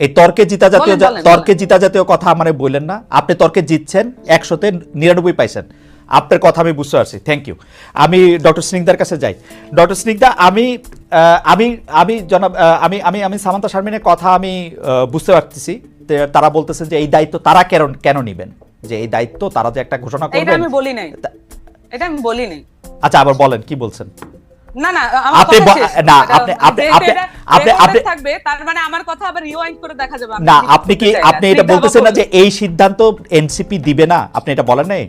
এই তর্কে জিতা জাতীয় তর্কে জিতা জাতীয় কথা মানে বললেন না। আপনি তর্কে জিতছেন একশোতে নিরানব্বই পাইছেন। আপনার কথা আমি বুঝতে পারছি। থ্যাংক ইউ আমি ডক্টর স্নিগ্ধার কাছে যাই। ডক্টর স্নিগ্ধা আমি আমি আমি জনাব আমি আমি আমি সামান্তা শারমিনের কথা আমি বুঝতে পারতেছি। তারা বলতেছেন যে এই দায়িত্ব তারা কেন কেন নিবেন? যে এই দায়িত্ব তারা যে একটা ঘোষণা করবেন এটা আমি বলি নাই। এটা আমি বলি নাই। আচ্ছা আবার বলেন কি বলছেন? না না আপনি না, আপনি- আপনি- আপনি- আপনি- থাকবে তার মানে আমার কথা আবার রিওয়াইন্ড করে দেখা যাবে না আপনি কি। আপনি এটা বলতেছেন না যে এই সিদ্ধান্ত এনসিপি দিবে না? আপনি এটা বলেন নাই?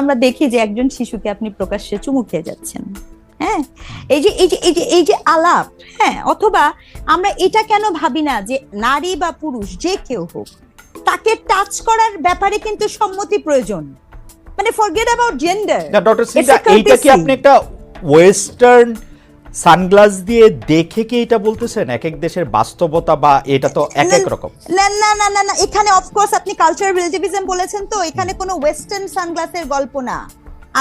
আমরা দেখি যে একজন শিশুকে আপনি প্রকাশ্যে চুমু খেয়ে যাচ্ছেন। হ্যাঁ? এই যে এই যে এই যে এই যে আলাপ হ্যাঁ? অথবা আমরা এটা কেন ভাবি না যে নারী বা পুরুষ যে কেউ হোক তাকে টাচ করার ব্যাপারে কিন্তু সম্মতি প্রয়োজন। মানে ফরগেট অ্যাবাউট জেন্ডার ডক্টর এইটা কি আপনি একটা ওয়েস্টার্ন সানগ্লাস দিয়ে দেখে কি এটা বলতেছেন? এক এক দেশের বাস্তবতা বা এটা তো এক এক রকম। না না না না না এখানে অফকোর্স আপনি কালচারাল রিলেটিভিজম বলেছেন তো এখানে কোনো ওয়েস্টার্ন সানগ্লাসের গল্প না।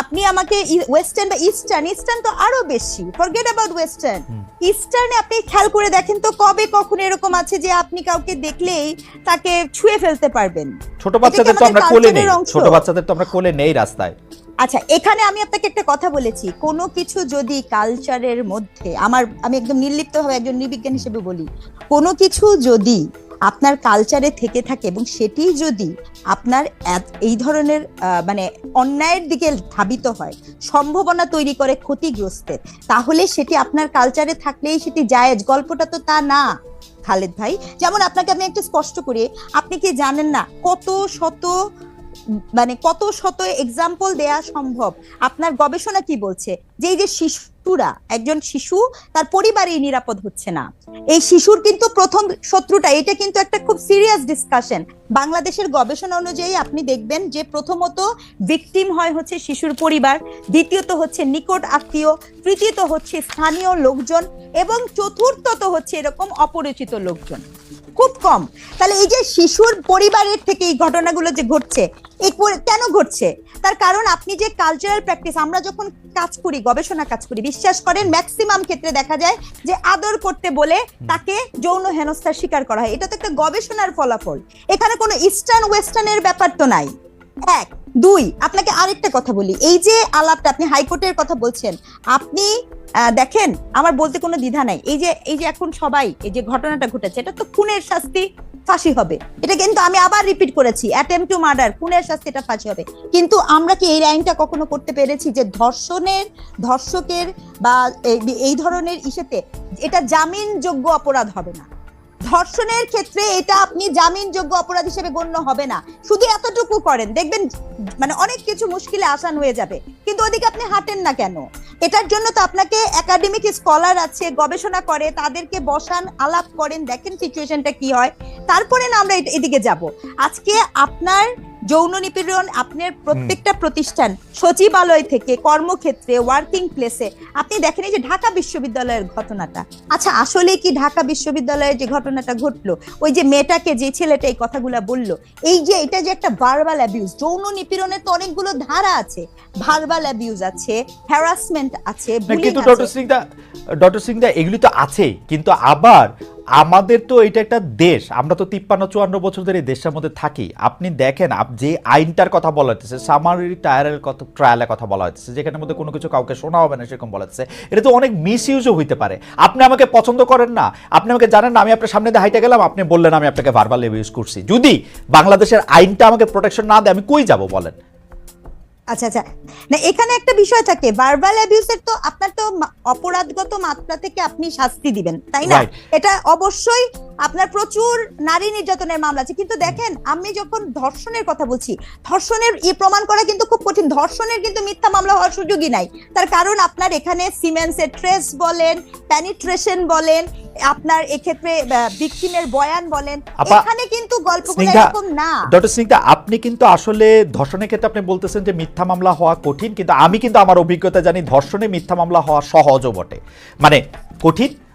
আপনি আমাকে ওয়েস্টার্ন বা ইস্টার্ন ইস্টার্ন তো আরও বেশি ফরগেট অ্যাবাউট ওয়েস্টার্ন ইস্টার্নে আপনি খেয়াল করে দেখেন তো কবে কখন এরকম আছে যে আপনি কাউকে দেখলেই তাকে ছুঁয়ে ফেলতে পারবেন। ছোট বাচ্চাদের তো আমরা কোলে নেই। ছোট বাচ্চাদের তো আমরা কোলে নেই রাস্তায়। আচ্ছা এখানে আমি আপনাকে একটা কথা বলেছি। কোনো কিছু যদি কালচারের মধ্যে, আমার, আমি একদম নির্লিপ্ত ভাবে একজন নির্বিজ্ঞান হিসেবে বলি, কোনো কিছু যদি আপনার কালচারে থেকে থাকে এবং সেটি যদি আপনার এই ধরনের মানে অন্যায়ের দিকে ধাবিত হয়, সম্ভাবনা তৈরি করে ক্ষতিগ্রস্তের, তাহলে সেটি আপনার কালচারে থাকলেই সেটি জায়েজ। গল্পটা তো তা না, খালেদ ভাই। যেমন আপনাকে আমি একটু স্পষ্ট করি, আপনি কি জানেন না কত শত মানে কত শত এক্সাম্পল দেয়া সম্ভব? আপনার গবেষণা কি বলছে? যে এই যে শিশুরা, একজন শিশু, তার পরিবারেই নিরাপদ হচ্ছে না। এই শিশুর কিন্তু প্রথম শত্রুটা, এটা কিন্তু একটা খুব সিরিয়াস ডিসকাশন বাংলাদেশের গবেষণা অনুযায়ী আপনি দেখবেন যে প্রথমত ভিকটিম হয় হচ্ছে শিশুর পরিবার, দ্বিতীয়ত হচ্ছে নিকট আত্মীয়, তৃতীয়ত হচ্ছে স্থানীয় লোকজন, এবং চতুর্থত হচ্ছে এরকম অপরিচিত লোকজন। খুব কম। তাহলে এই যে শিশুর পরিবারের থেকে এই ঘটনাগুলো যে ঘটছে এই কেন ঘটছে? তার কারণ আপনি যে কালচারাল প্র্যাকটিস আমরা যখন কাজ করি গবেষণা কাজ করি বিশ্বাস করেন ম্যাক্সিমাম ক্ষেত্রে দেখা যায় যে আদর করতে বলে তাকে যৌন হেনস্থার শিকার করা হয়। এটা তো একটা গবেষণার ফলাফল। এখানে কোনো ইস্টার্ন ওয়েস্টার্নের ব্যাপার তো নাই। এক দুই, আপনাকে আরেকটা কথা বলি। এই যে আলাপটা আপনি হাইকোর্টের কথা বলছেন, আপনি দেখেন, আমার বলতে কোনো দ্বিধা নাই। এই যে এই যে এখন সবাই, এই যে ঘটনাটা ঘটেছে, এটা তো খুনের শাস্তি ফাঁসি হবে। এটা কিন্তু আমি আবার রিপিট করেছি অ্যাটেম্প টু মার্ডার খুনের শাস্তি এটা ফাঁসি হবে। কিন্তু আমরা কি এই আইনটা কখনো করতে পেরেছি যে ধর্ষণের, ধর্ষকের বা এই- ধরনের ইসেতে, এটা জামিনযোগ্য অপরাধ হবে না? ধর্ষণের ক্ষেত্রে এটা আপনি জামিনযোগ্য অপরাধ হিসেবে গণ্য হবে না। শুধু এতটুকু করেন, দেখবেন মানে অনেক কিছু মুশকিলে আসান হয়ে যাবে। কিন্তু ওদিকে আপনি হাঁটেন না কেন? এটার জন্য তো আপনাকে একাডেমিক স্কলার আছে, গবেষণা করে, তাদেরকে বসান, আলাপ করেন, দেখেন সিচুয়েশনটা কি হয়। তারপরে না আমরা এদিকে যাব। আজকে আপনার যৌন নিপীড়ন আপনার প্রত্যেকটা প্রতিষ্ঠান সচিবালয় থেকে কর্মক্ষেত্রে ওয়ার্কিং প্লেসে আপনি দেখেন এই যে ঢাকা বিশ্ববিদ্যালয়ের ঘটনাটা। আচ্ছা আসলে কি ঢাকা বিশ্ববিদ্যালয়ে যে ঘটনাটা ঘটলো? ওই যে মেয়েটাকে যে ছেলেটা এই কথাগুলো বলল এই যে এটা যে একটা ভার্বাল অ্যাবিউজ যৌন নিপীড়নের তো অনেকগুলো ধারা আছে। ভার্বাল অ্যাবিউজ আছে হ্যারাসমেন্ট আছে কিন্তু ডক্টর সিং দা ডক্টর সিং দা এগুলি তো আছেই কিন্তু আবার আমাদের তো এটা একটা দেশ, আমরা তো তিপ্পান্ন, চুয়ান্ন বছর ধরে এই দেশের মধ্যে থাকি। আপনি দেখেন যে আইনটার কথা বলা হচ্ছে সামারি টায়ারের কথা ট্রায়ালের কথা বলা হচ্ছে যেখানের মধ্যে কোনো কিছু কাউকে শোনা হবে না, সেরকম বলা হচ্ছে এটা তো অনেক মিস ইউজও হইতে পারে। আপনি আমাকে পছন্দ করেন না, আপনি আমাকে জানেন না, আমি আপনার সামনে দিয়ে হাইটে গেলাম, আপনি বললেন আমি আপনাকে ভার্বাল ইউজ করছি। যদি বাংলাদেশের আইনটা আমাকে প্রোটেকশন না দেয়, আমি কই যাব বলেন? আচ্ছা আচ্ছা। না এখানে একটা বিষয় থাকে ভার্বাল অ্যাবিউসের তো আপনার তো অপরাধগত মাত্রা থেকে আপনি শাস্তি দিবেন তাই না? এটা অবশ্যই আপনার প্রচুর নারী নির্যাতনের মামলা আছে। কিন্তু দেখেন আমি যখন ধর্ষণের কথা বলছি ধর্ষণের ই প্রমাণ করা কিন্তু খুব কঠিন। ধর্ষণের কিন্তু মিথ্যা মামলা হওয়ার সুযোগই নাই। তার কারণ আপনার এখানে সিমেন্সের ট্রেস বলেন প্যানিট্রেশন বলেন আপনার এক্ষেত্রে বিক্রিমের বয়ান বলেন এখানে কিন্তু গল্পগুলো স্নিগ্ধা, এরকম না। ডক্টর সিংদা আপনি কিন্তু আসলে ধর্ষণের ক্ষেত্রে আপনি বলতেছেন যে মিথ্যা মামলা হওয়া কঠিন কিন্তু আমি কিন্তু আমার অভিজ্ঞতা জানি ধর্ষণে মিথ্যা মামলা হওয়া সহজও বটে। মানে কঠিন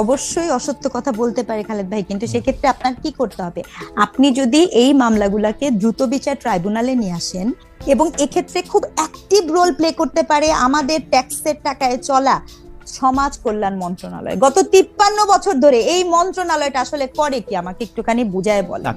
অবশ্যই অসত্য কথা বলতে পারে খালেদ ভাই, কিন্তু সেক্ষেত্রে আপনার কি করতে হবে? আপনি যদি এই মামলাগুলোকে দ্রুত বিচার ট্রাইব্যুনালে নিয়ে আসেন এবং এক্ষেত্রে খুব অ্যাক্টিভ রোল প্লে করতে পারে আমাদের ট্যাক্সের টাকায় চলা সমাজ কল্যাণ মন্ত্রণালয়। গত তিপ্পান্ন বছর ধরে এই মন্ত্রণালয়টা আসলে করে কি? আমাকে একটুখানি বুঝায় বলেন।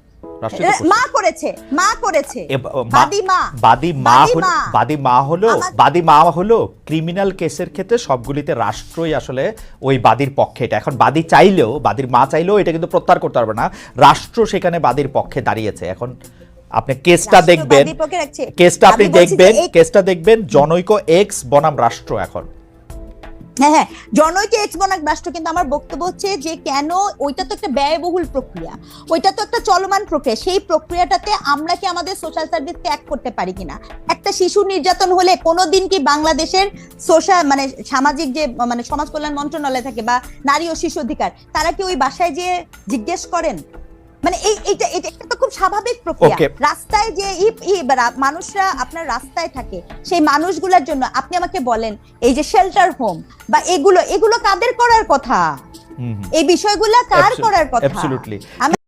মা করেছে মা করেছে। বাদী মা বাদী মা বাদী হলো মা। বাদী মা হলো বাদী মা হলো ক্রিমিনাল কেসের ক্ষেত্রে সবগুলিতে রাষ্ট্রই আসলে ওই বাদীর পক্ষে এটা। এখন বাদী চাইলেও বাদীর মা চাইলেও এটা কিন্তু প্রত্যাহার করতে পারবে না। রাষ্ট্র সেখানে বাদীর পক্ষে দাঁড়িয়েছে। এখন আপনি কেসটা দেখবেন। কেসটা আপনি দেখবেন কেসটা দেখবেন জনৈক এক্স বনাম রাষ্ট্র এখন। হ্যাঁ হ্যাঁ। জনৈক এক্সবনাক রাষ্ট্র কিন্তু আমার বক্তব্য হচ্ছে যে কেন ওইটা তো একটা ব্যয়বহুল প্রক্রিয়া, ওইটা তো একটা চলমান প্রক্রিয়া, সেই প্রক্রিয়াটাতে আমরা কি আমাদের সোশ্যাল সার্ভিস ত্যাগ করতে পারি কিনা? একটা শিশু নির্যাতন হলে কোনোদিন কি বাংলাদেশের সোশ্যাল মানে সামাজিক যে মানে সমাজ কল্যাণ মন্ত্রণালয় থাকে বা নারী ও শিশু অধিকার, তারা কি ওই বাসায় যে জিজ্ঞেস করেন? মানে এই এটা এটা তো খুব স্বাভাবিক প্রক্রিয়া। রাস্তায় যে মানুষরা আপনার রাস্তায় থাকে সেই মানুষগুলোর জন্য আপনি আমাকে বলেন এই যে শেল্টার হোম বা এগুলো এগুলো কাদের করার কথা? এই বিষয়গুলো কার করার কথা?